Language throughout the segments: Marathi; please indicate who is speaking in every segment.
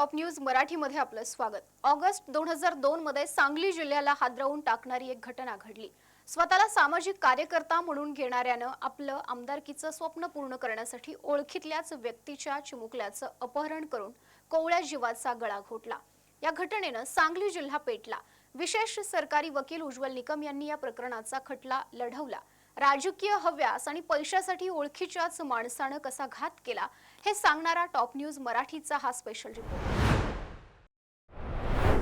Speaker 1: टॉप न्यूज मराठीमध्ये आपलं स्वागत. ऑगस्ट दोन हजार दोन मध्ये सांगली जिल्ह्याला हादरवून टाकणारी एक घटना घडली. स्वतःला सामाजिक कार्यकर्ता म्हणून घेणाऱ्यानं आपलं आमदारकीचं स्वप्न पूर्ण करण्यासाठी ओळखीतल्याच व्यक्तीच्या चिमुकल्याचं अपहरण करून कोवळ्या जीवाचा गळा घोटला. या घटनेनं सांगली जिल्हा पेटला. विशेष सरकारी वकील उज्ज्वल निकम यांनी या प्रकरणाचा खटला लढवला. राजकीय हव्यास आणि पैशासाठी ओळखीच्याच माणसानं कसा घात केला हे सांगणारा टॉप न्यूज मराठीचा हा स्पेशल रिपोर्ट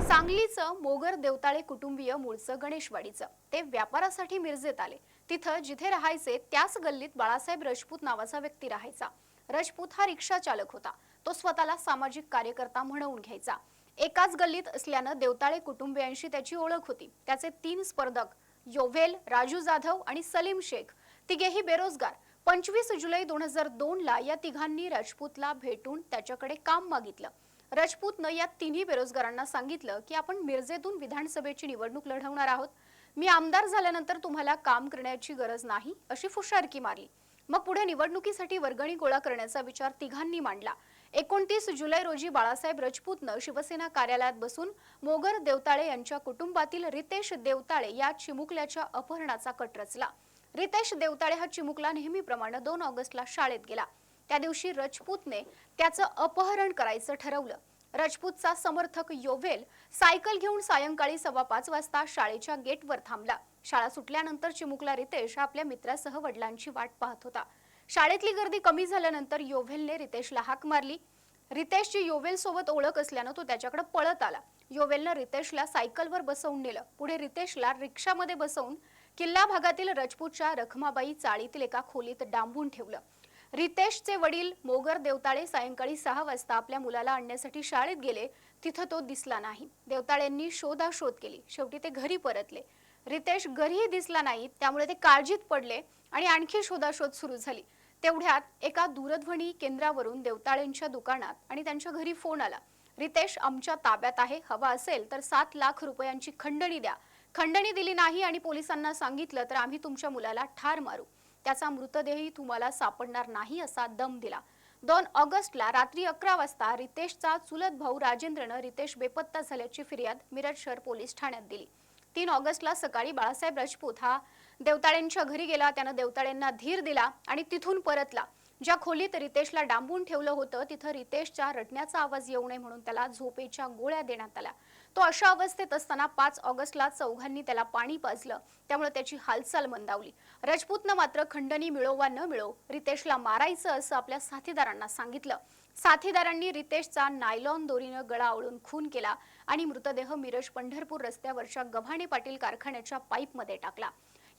Speaker 1: सांगलीचं मोगर देवताळे कुटुंबीय मूळचं गणेशवाडीचं. ते व्यापारासाठी मिरजेत आले. तिथं जिथे राहायचे त्याच गल्लीत बाळासाहेब राजपूत नावाचा व्यक्ती राहायचा. राजपूत हा रिक्षा चालक होता. तो स्वतःला सामाजिक कार्यकर्ता म्हणवून घ्यायचा. एकाच गल्लीत असल्यानं देवताळे कुटुंबियांशी त्याची ओळख होती. त्याचे तीन स्पर्धक योव्हेल राजू जाधव आणि सलीम शेख. तिघेही बेरोजगार. पंचवीस जुलै दोन हजार दोन ला या तिघांनी राजपूतला भेटून त्याच्याकडे काम मागितलं. राजपूतनं या तिन्ही बेरोजगारांना सांगितलं की आपण मिरजेतून विधानसभेची निवडणूक लढवणार आहोत. मी आमदार झाल्यानंतर तुम्हाला काम करण्याची गरज नाही अशी फुशारकी मारली. मग पुढे निवडणुकीसाठी वर्गणी गोळा करण्याचा विचार तिघांनी मांडला. एकोणतीस जुलै रोजी बाळासाहेब रजपूतनं शिवसेना कार्यालयात बसून मोगर देवताळे यांच्या कुटुंबातील रितेश देवताळे या चिमुकल्याच्या अपहरणाचा कट रचला. रितेश देवताळे हा चिमुकला नेहमीप्रमाणे दोन ऑगस्टला शाळेत गेला. त्या दिवशी राजपूतने त्याचं अपहरण करायचं ठरवलं. राजपूतचा समर्थक योवेल सायकल घेऊन सायंकाळी सव्वा पाच वाजता शाळेच्या गेटवर थांबला. शाळा सुटल्यानंतर चिमुकला रितेश आपल्या मित्रासह वडिलांची वाट पाहत होता. शाळेतली गर्दी कमी झाल्यानंतर योव्हेलने रितेशला हाक मारली. रितेशची योवेल सोबत ओळख असल्यानं तो त्याच्याकडे पळत आला. योवेलनं रितेशला सायकलवर बसवून नेलं. पुढे रितेशला रिक्षामध्ये बसवून किल्ला भागातील रजपूतच्या रखमाबाई चाळीतील एका खोलीत डांबून ठेवलं. रितेशचे वडील मोगर देवताळे सायंकाळी सहा वाजता आपल्या मुलाला आणण्यासाठी शाळेत गेले. तिथं तो दिसला नाही. देवताळ्यांनी शोधाशोध केली. शेवटी ते घरी परतले. रितेश घरीही दिसला नाही त्यामुळे ते काळजीत पडले आणि आणखी शोधाशोध सुरू झाली. तेवढ्यात एका दूरध्वनी केंद्रावरून देवताळेंच्या दुकानात आणि त्यांच्या घरी फोन आला. रितेश आमच्या ताब्यात आहे हवा असेल तर सात लाख रुपयांची खंडणी द्या. खंडणी दिली नाही आणि पोलिसांना सांगितलं तर आम्ही तुमच्या मुलाला ठार मारू. त्याचा मृतदेहही तुम्हाला सापडणार नाही असा दम दिला. दोन ऑगस्टला रात्री अकरा वाजता रितेशचा चुलत भाऊ राजेंद्रनं रितेश बेपत्ता झाल्याची फिर्याद मिरज शहर पोलीस ठाण्यात दिली. तीन ऑगस्टला सकाळी बाळासाहेब राजपूत हा देवताळेंच्या घरी गेला. त्यानं देवताळेंना धीर दिला आणि तिथून परतला. ज्या खोलीत रितेशला डांबून ठेवलं होतं तिथं रितेशच्या रडण्याचा आवाज येऊ नये म्हणून त्याला झोपेच्या गोळ्या देण्यात आल्या. तो अशा अवस्थेत असताना पाच ऑगस्टला चौघांनी त्याला पाणी पाजलं. त्यामुळे त्याची हालचाल मंदावली. राजपूतनं मात्र खंडणी मिळो वा न मिळो रितेशला मारायचं असं आपल्या साथीदारांना सांगितलं. साथीदारांनी रितेशचा नायलॉन दोरीनं गळा आवळून खून केला आणि मृतदेह मिरज पंढरपूर रस्त्यावरच्या गव्हाणे पाटील कारखान्याच्या पाईपमध्ये टाकला.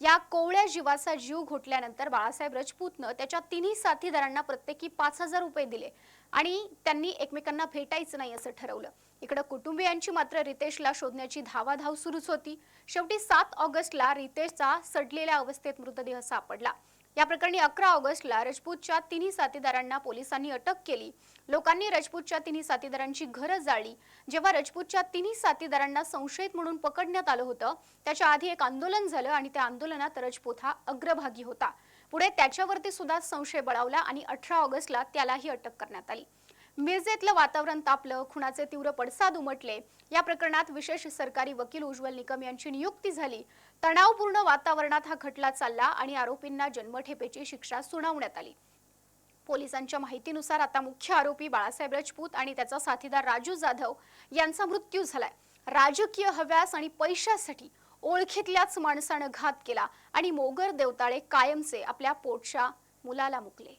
Speaker 1: या कोवळ्या जीवाचा जीव घोटल्यानंतर बाळासाहेब राजपूतनं त्याच्या तिन्ही साथीदारांना प्रत्येकी पाच हजार रुपये दिले. आणि त्यांनी एकमेकांना भेटायचं नाही असं ठरवलं. इकडं कुटुंबियांची मात्र रितेशला शोधण्याची धावाधाव सुरूच होती. शेवटी सात ऑगस्टला रितेशचा सडलेल्या अवस्थेत मृतदेह सापडला. या प्रकरणी अकरा ऑगस्टला राजपूतच्या तिन्ही साथीदारांना पोलिसांनी अटक केली. लोकांनी राजपूतच्या तिन्ही साथीदारांची घरं जाळली. जेव्हा रजपूतच्या तिन्ही साथीदारांना संशयित म्हणून पकडण्यात आलं होतं त्याच्या आधी एक आंदोलन झालं आणि त्या आंदोलनात रजपूत हा अग्रभागी होता. पुढे त्याच्यावरती सुद्धा संशय बळावला आणि अठरा ऑगस्टला त्यालाही अटक करण्यात आली. मिरजेतलं वातावरण तापलं खुणाचे तीव्र पडसाद उमटले. या प्रकरणात विशेष सरकारी वकील उज्ज्वल निकम यांची नियुक्ती झाली. तणावपूर्ण वातावरणात हा खटला चालला आणि आरोपींना जन्मठेपेची शिक्षा सुनावण्यात आली. पोलिसांच्या माहितीनुसार आता मुख्य आरोपी बाळासाहेब राजपूत आणि त्याचा साथीदार राजू जाधव यांचा मृत्यू झालाय. राजकीय हव्यास आणि पैशासाठी ओळखीतल्याच माणसानं घात केला आणि मोगर देवताळे कायमचे आपल्या पोटच्या मुलाला मुकले.